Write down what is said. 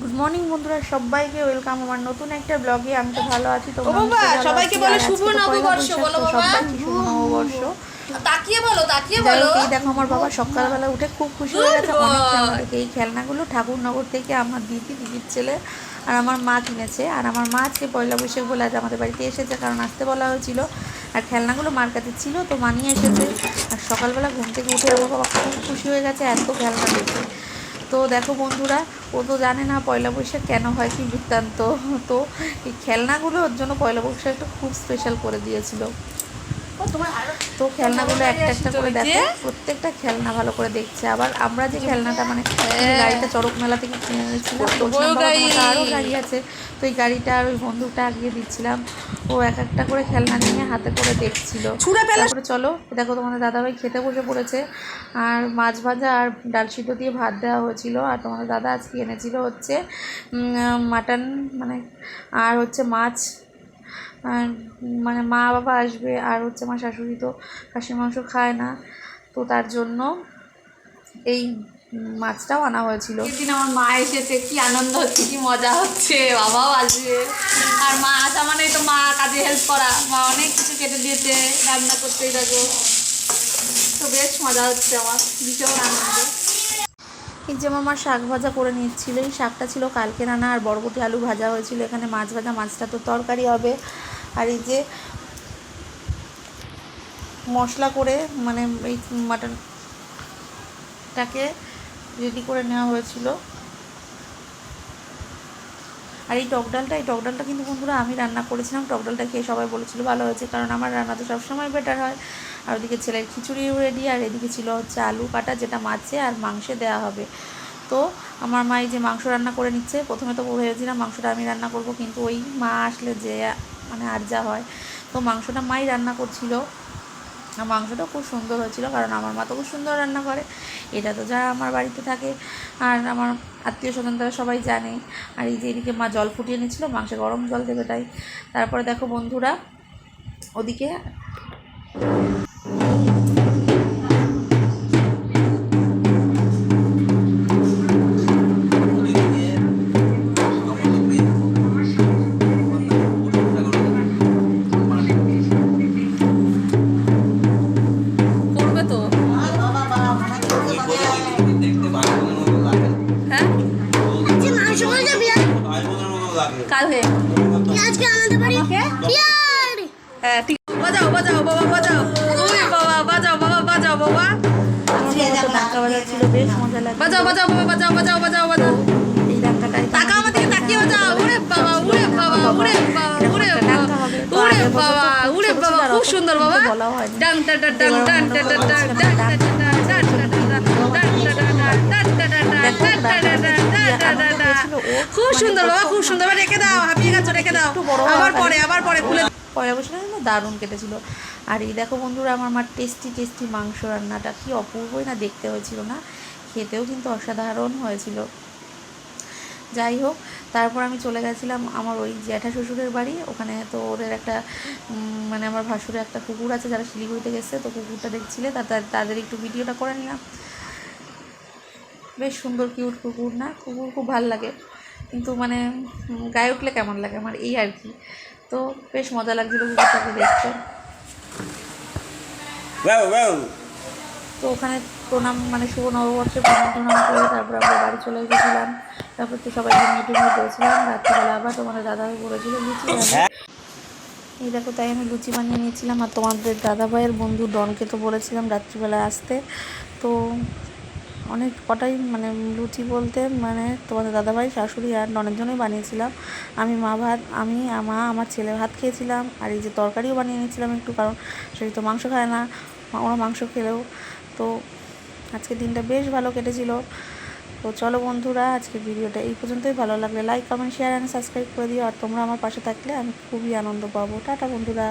Good morning বন্ধুরা সবাইকে welcome আমার নতুন একটা ব্লগে আমি তো ভালো আছি তোমরা বাবা, সবাইকে। বলো শুভ নববর্ষ, বলো বাবা। সবাইকে শুভ নববর্ষ। তাকিয়ে বলো তাকিয়ে বলো। এই দেখো আমার বাবা সকালবেলা উঠে খুব খুশি হয়ে গেছে। অনেক. এই খেলনাগুলো ঠাকুরনগর থেকে আমার দিদি দিদির ছেলে আর আমার মা কিনেছে। আর আমার মা আজকে পয়লা বৈশাখ বলে আজ আমাদের বাড়িতে এসেছে কারণ আসতে বলা হয়েছিল। আর খেলনাগুলো মার কাছে ছিল তো মানিয়ে এসেছে। আর সকালবেলা ঘুম থেকে উঠে আমার বাবা খুব খুশি হয়ে গেছে এত খেলনা দেখে। তো দেখো বন্ধুরা, ও তো জানে না পয়লা বৈশাখ কেন হয় কি বৃত্তান্ত। তো এই খেলনাগুলো ওর জন্য পয়লা বৈশাখটা খুব স্পেশাল করে দিয়েছিল। তো খেলনাগুলো একটা একটা করে দেখো প্রত্যেকটা খেলনা ভালো করে দেখছে। আবার আমরা যে খেলনাটা মানে এই গাড়িটা চড়ক মেলা থেকে কিনে এনেছিলাম গাড়ি। তো আরও গাড়ি। আছে। তো এই গাড়িটা ওই বন্ধুটা আগিয়ে দিচ্ছিলাম। ও এক একটা করে খেলনা নিয়ে হাতে করে দেখছিল। তারপরে চলো দেখো তোমাদের দাদাভাই খেতে বসে পড়েছে। আর মাছ ভাজা আর ডাল সিদ্ধ দিয়ে ভাত দেওয়া হয়েছিল। আর তোমাদের দাদা আজকে এনেছিল হচ্ছে মাটন মানে আর হচ্ছে মাছ আর মানে মা বাবা আসবে আর হচ্ছে আমার শাশুড়ি তো খাসির মাংস খায় না, তো তার জন্য এই মাছটাও আনা হয়েছিল। সেদিন আমার মা এসেছে, কি আনন্দ হচ্ছে, কি মজা হচ্ছে, বাবাও আসবে। আর মা আসা মানেই তো মা কাজে হেল্প করা। মা অনেক কিছু কেটে দিয়েছে, রান্না করতেই দেখো তো বেশ মজা হচ্ছে আমার, ভীষণ আনন্দ। এই যে আমার শাক ভাজা করে নিচ্ছিল এই শাকটা ছিল কালকে রান্না আর বরবটি আলু ভাজা হয়েছিল, এখানে মাছ ভাজা, মাছটা তো তরকারি হবে। আর এই যে মশলা করে মানে এই মাটনটাকে রেডি করে নেওয়া হয়েছিল। আর এই টক ডালটা, এই টক ডালটা কিন্তু বন্ধুরা আমি রান্না করেছিলাম, টক ডালটা খেয়ে সবাই বলেছিল ভালো হয়েছে, কারণ আমার রান্না তো সবসময় বেটার হয়। আর ওদিকে ছেলের খিচুড়িও রেডি আর এদিকে ছিল হচ্ছে আলু কাটা, যেটা মাছে আর মাংসে দেওয়া হবে। তো আমার মা এই যে মাংস রান্না করে নিচ্ছে, প্রথমে তো ভেবেছিলাম মাংসটা আমি রান্না করব, কিন্তু ওই মা আসলে যে মানে আর যা হয়। তো মাংসটা মাই রান্না করছিল। আর মাংসটা খুব সুন্দর হয়েছিল, কারণ আমার মা তো খুব সুন্দর রান্না করে। এটা তো যারা আমার বাড়িতে থাকে। আর আমার আত্মীয় স্বজন তারা সবাই জানে। আর এই যে এদিকে মা জল ফুটিয়ে নিচ্ছিল, মাংসে গরম জল দেবে তাই। তারপরে দেখো বন্ধুরা, ওদিকে যে মাংস বলতে বিরাট কাল হয়ে আজকে আমাদের বাড়ি বিয়ার হ্যাঁ ঠিক বাজাও বাজাও বাবা বাজাও ওরে বাবা বাজাও বাবা বাজাও বাবা বাজাও বাজাও বাবা বাজাও বাজাও বাজাও বাজাও টাকা আমার দিকে তাকিয়ে বাজাও ওরে বাবা ওরে বাবা ওরে বাবা ওরে বাবা ওরে বাবা খুব সুন্দর বাবা ডাং টা টা ডাং ডাং টা টা ডাং খুব সুন্দর বাবা খুব সুন্দর। রেখে দাও হাঁপিয়ে গেছো রেখে দাও। আবার পরে আবার পরে খুলে পয়লা কিন্তু দারুণ কেটেছিল। আর এই দেখো বন্ধুরা আমার মার টেস্টি টেস্টি মাংস রান্নাটা কি অপূর্বই না দেখতে হয়েছিল না? খেতেও কিন্তু অসাধারণ হয়েছিল। যাই হোক তারপর আমি চলে গেছিলাম আমার ওই জ্যাঠা শ্বশুরের বাড়ি। ওখানে তো ওদের একটা মানে আমার ভাসুরের একটা কুকুর আছে যারা শিলিগুড়িতে গেছে তো কুকুরটা দেখছিলে তাদের একটু ভিডিওটা করে নিলাম। বেশ সুন্দর কিউট কুকুর না? কুকুর খুব ভালো লাগে। কিন্তু মানে গায়ে উঠলে কেমন লাগে আমার? এই আর কি। তো বেশ মজা লাগছিল কুকুরটাকে দেখতে. তো ওখানে প্রণাম মানে শুভ নববর্ষে প্রণাম প্রণাম করে তারপর আমরা বাড়ি চলে এসেছিলাম। তারপর তো সবাই মিটিং করেছিলাম রাত্রিবেলা আবার তোমাদের দাদাভাই বলেছিল লুচি বানিয়ে। এই দেখো তাই আমি লুচি বানিয়ে নিয়েছিলাম। আর তোমাদের দাদাভাইয়ের বন্ধু ডনকে তো বলেছিলাম রাত্রিবেলা আসতে। তো অনেক কটাই মানে লুচি বলতে মানে তোমাদের দাদাভাই, শাশুড়ি আর ডনের জন্যই বানিয়েছিলাম। আমি মা ভাত, আমি, মা, আমার ছেলে ভাত খেয়েছিলাম। আর এই যে তরকারিও বানিয়ে নিয়েছিলাম একটু, কারণ সেই তো মাংস খায় না ওরা মাংস খেলেও। তো আজকে দিনটা বেশ ভালো কেটেছিল। তো চলো বন্ধুরা আজকে ভিডিওটা এই পর্যন্তই। ভালো লাগলে like comment share and subscribe করে দিও। আর তোমরা আমার পাশে থাকলে আমি খুবই আনন্দ পাবো। টাটা বন্ধুরা।